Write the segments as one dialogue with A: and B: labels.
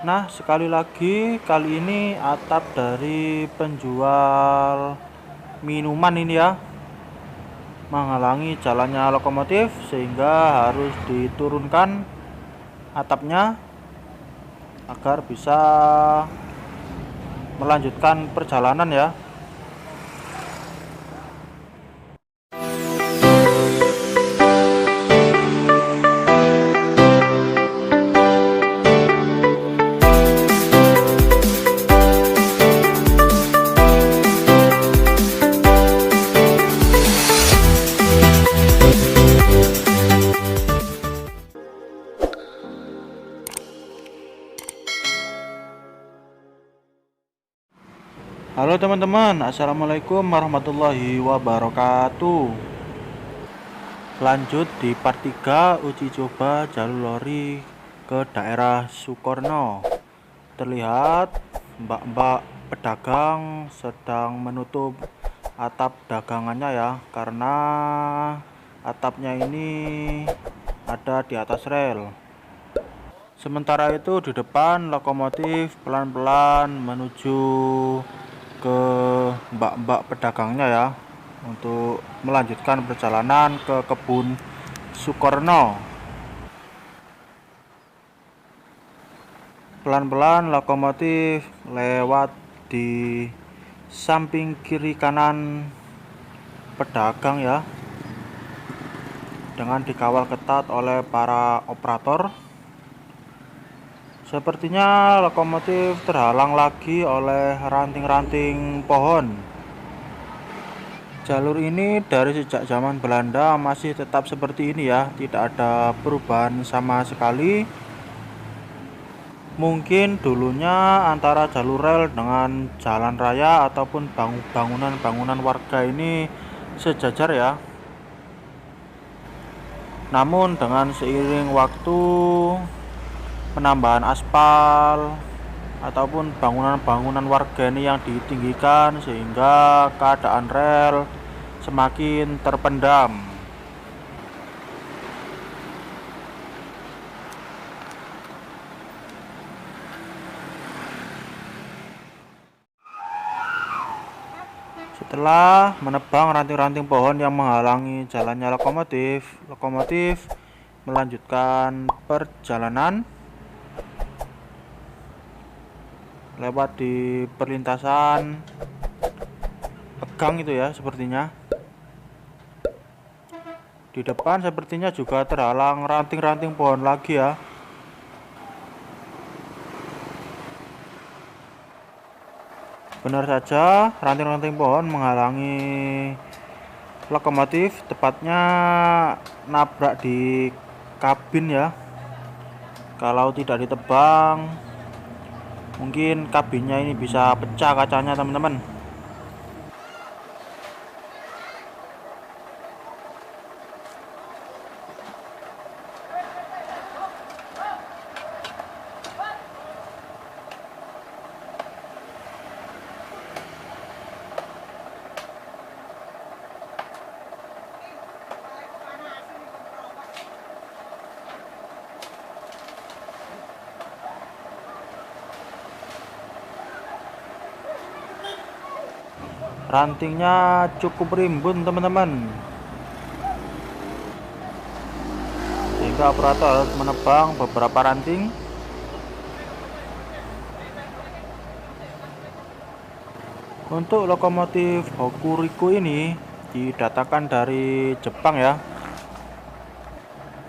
A: Nah, sekali lagi kali ini atap dari penjual minuman ini ya menghalangi jalannya lokomotif sehingga harus diturunkan atapnya agar bisa melanjutkan perjalanan ya. Halo teman-teman, Assalamualaikum warahmatullahi wabarakatuh. Lanjut di part 3 uji coba jalur lori ke daerah Sukorno. Terlihat mbak-mbak pedagang sedang menutup atap dagangannya ya Karena atapnya ini ada di atas rel. Sementara itu di depan lokomotif pelan-pelan menuju ke mbak-mbak pedagangnya ya untuk melanjutkan perjalanan ke kebun Sukorno. Pelan-pelan lokomotif lewat di samping kiri kanan pedagang ya dengan dikawal ketat oleh para operator Sepertinya lokomotif terhalang lagi oleh ranting-ranting pohon. Jalur ini dari sejak zaman Belanda masih tetap seperti ini ya, tidak ada perubahan sama sekali. Mungkin dulunya antara jalur rel dengan jalan raya ataupun bangunan-bangunan warga ini sejajar ya. Namun dengan seiring waktu penambahan aspal ataupun bangunan-bangunan warga ini yang ditinggikan sehingga keadaan rel semakin terpendam. Setelah menebang ranting-ranting pohon yang menghalangi jalannya lokomotif, lokomotif melanjutkan perjalanan lewat di perlintasan pegang itu ya sepertinya. Di depan sepertinya juga terhalang ranting-ranting pohon lagi ya. Benar saja ranting-ranting pohon menghalangi lokomotif tepatnya nabrak di kabin ya. Kalau tidak ditebang mungkin kabinnya ini bisa pecah kacanya teman-teman rantingnya cukup rimbun teman-teman. Sehingga operator harus menebang beberapa ranting. Untuk lokomotif Hokuriku ini didatangkan dari Jepang ya.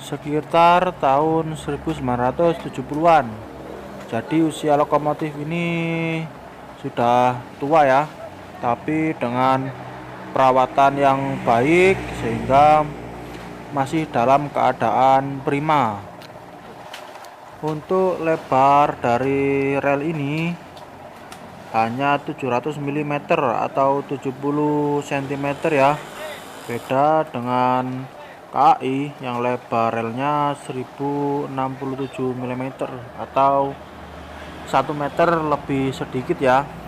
A: Sekitar tahun 1970-an jadi usia lokomotif ini sudah tua ya tapi dengan perawatan yang baik sehingga masih dalam keadaan prima. Untuk lebar dari rel ini hanya 700 mm atau 70 cm ya. Beda dengan KAI yang lebar relnya 1067 mm atau 1 meter lebih sedikit ya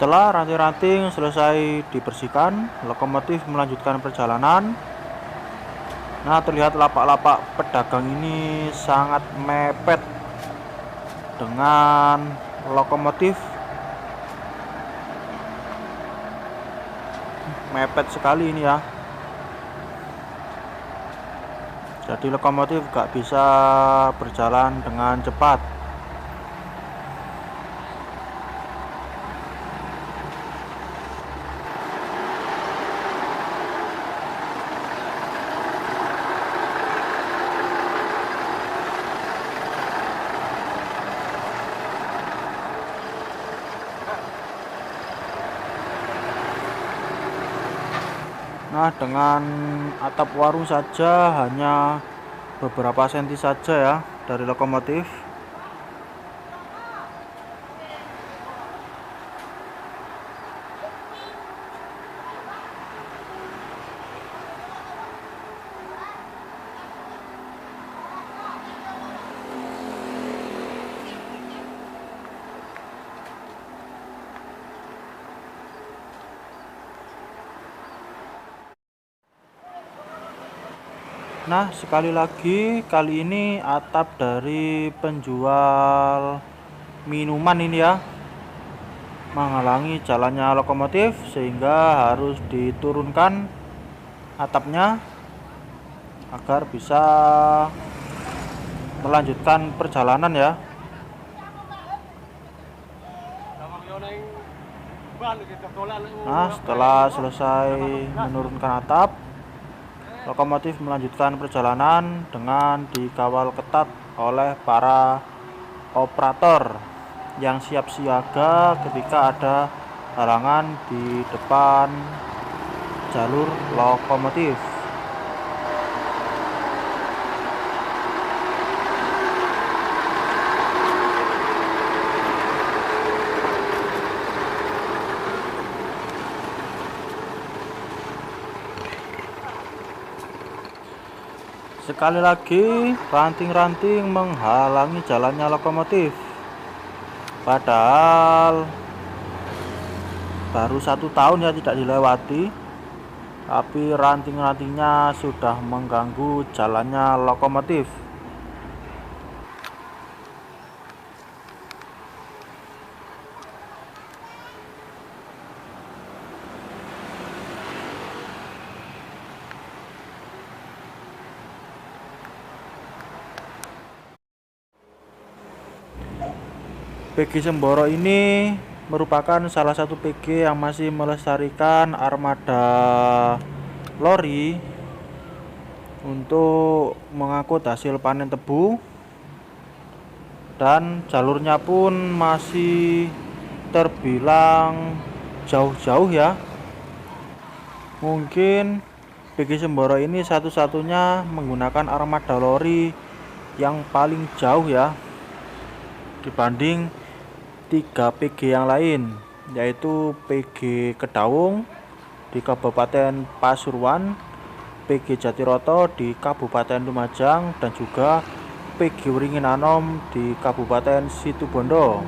A: Setelah ranting-ranting selesai dibersihkan, lokomotif melanjutkan perjalanan. Nah, terlihat lapak-lapak pedagang ini sangat mepet dengan lokomotif. Mepet sekali ini ya. Jadi lokomotif gak bisa berjalan dengan cepat. Nah, dengan atap warung saja hanya beberapa senti saja ya dari lokomotif. Nah, sekali lagi, kali ini atap dari penjual minuman ini ya menghalangi jalannya lokomotif sehingga harus diturunkan atapnya agar bisa melanjutkan perjalanan ya. Nah, setelah selesai menurunkan atap, lokomotif melanjutkan perjalanan dengan dikawal ketat oleh para operator yang siap siaga ketika ada halangan di depan jalur lokomotif. Sekali lagi, ranting-ranting menghalangi jalannya lokomotif. Padahal baru satu tahun ya tidak dilewati, tapi ranting-rantingnya sudah mengganggu jalannya lokomotif. PG Semboro ini merupakan salah satu PG yang masih melestarikan armada lori untuk mengangkut hasil panen tebu. Dan jalurnya pun masih terbilang jauh-jauh ya. Mungkin PG Semboro ini satu-satunya menggunakan armada lori yang paling jauh ya dibanding tiga PG yang lain yaitu PG Kedawung di Kabupaten Pasuruan, PG Jatiroto di Kabupaten Lumajang dan juga PG Wringin Anom di Kabupaten Situbondo.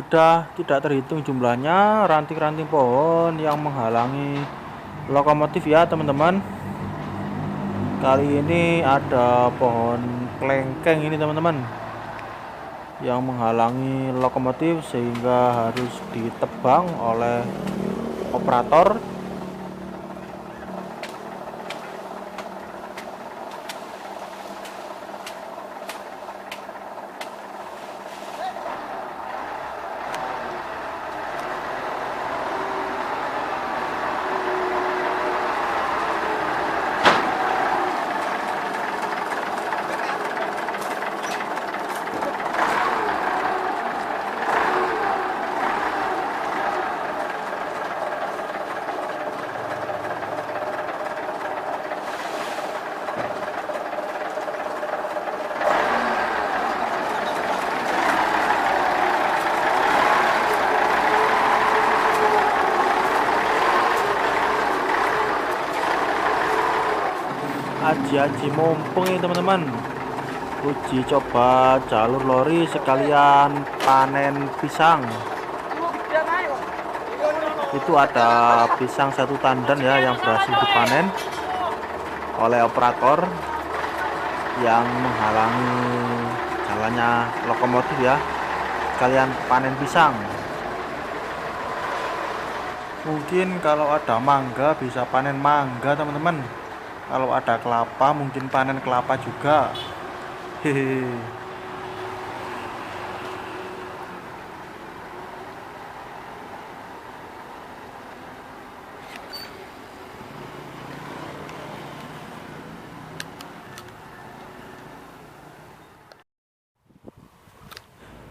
A: Sudah tidak terhitung jumlahnya ranting-ranting pohon yang menghalangi lokomotif ya teman-teman. Kali ini ada pohon klengkeng ini teman-teman yang menghalangi lokomotif sehingga harus ditebang oleh operator aji-aji mumpung ini teman-teman. Uji coba jalur lori sekalian panen pisang. Itu ada pisang satu tandan ya yang berhasil dipanen oleh operator yang menghalangi jalannya lokomotif ya. Sekalian panen pisang. Mungkin kalau ada mangga bisa panen mangga teman-teman kalau ada kelapa mungkin panen kelapa juga. Hehehe.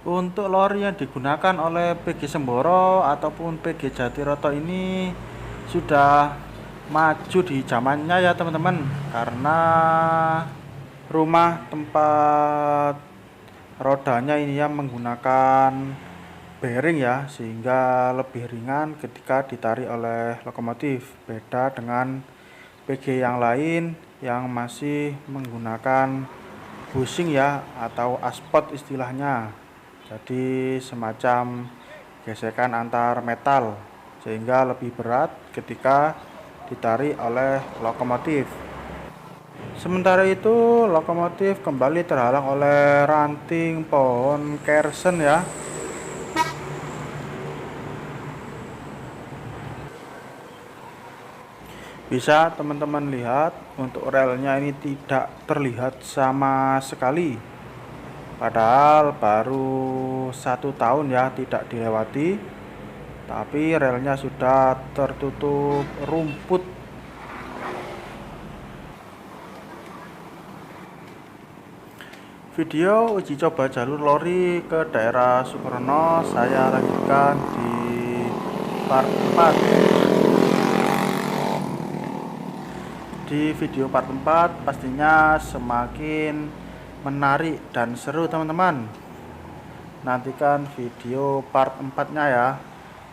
A: Untuk lori yang digunakan oleh PG Semboro ataupun PG Jatiroto ini sudah maju di zamannya ya teman-teman. Karena rumah tempat rodanya ini ya menggunakan bearing ya sehingga lebih ringan ketika ditarik oleh lokomotif. Beda dengan PG yang lain yang masih menggunakan bushing ya atau aspot istilahnya. Jadi semacam gesekan antar metal sehingga lebih berat ketika ditarik oleh lokomotif. Sementara itu lokomotif kembali terhalang oleh ranting pohon kersen ya. Bisa teman-teman lihat untuk relnya ini tidak terlihat sama sekali. Padahal baru satu tahun ya tidak dilewati tapi relnya sudah tertutup rumput. Video uji coba jalur lori ke daerah Sukarno saya lanjutkan di part 4 di video part 4 pastinya semakin menarik dan seru teman-teman. Nantikan video part 4 nya ya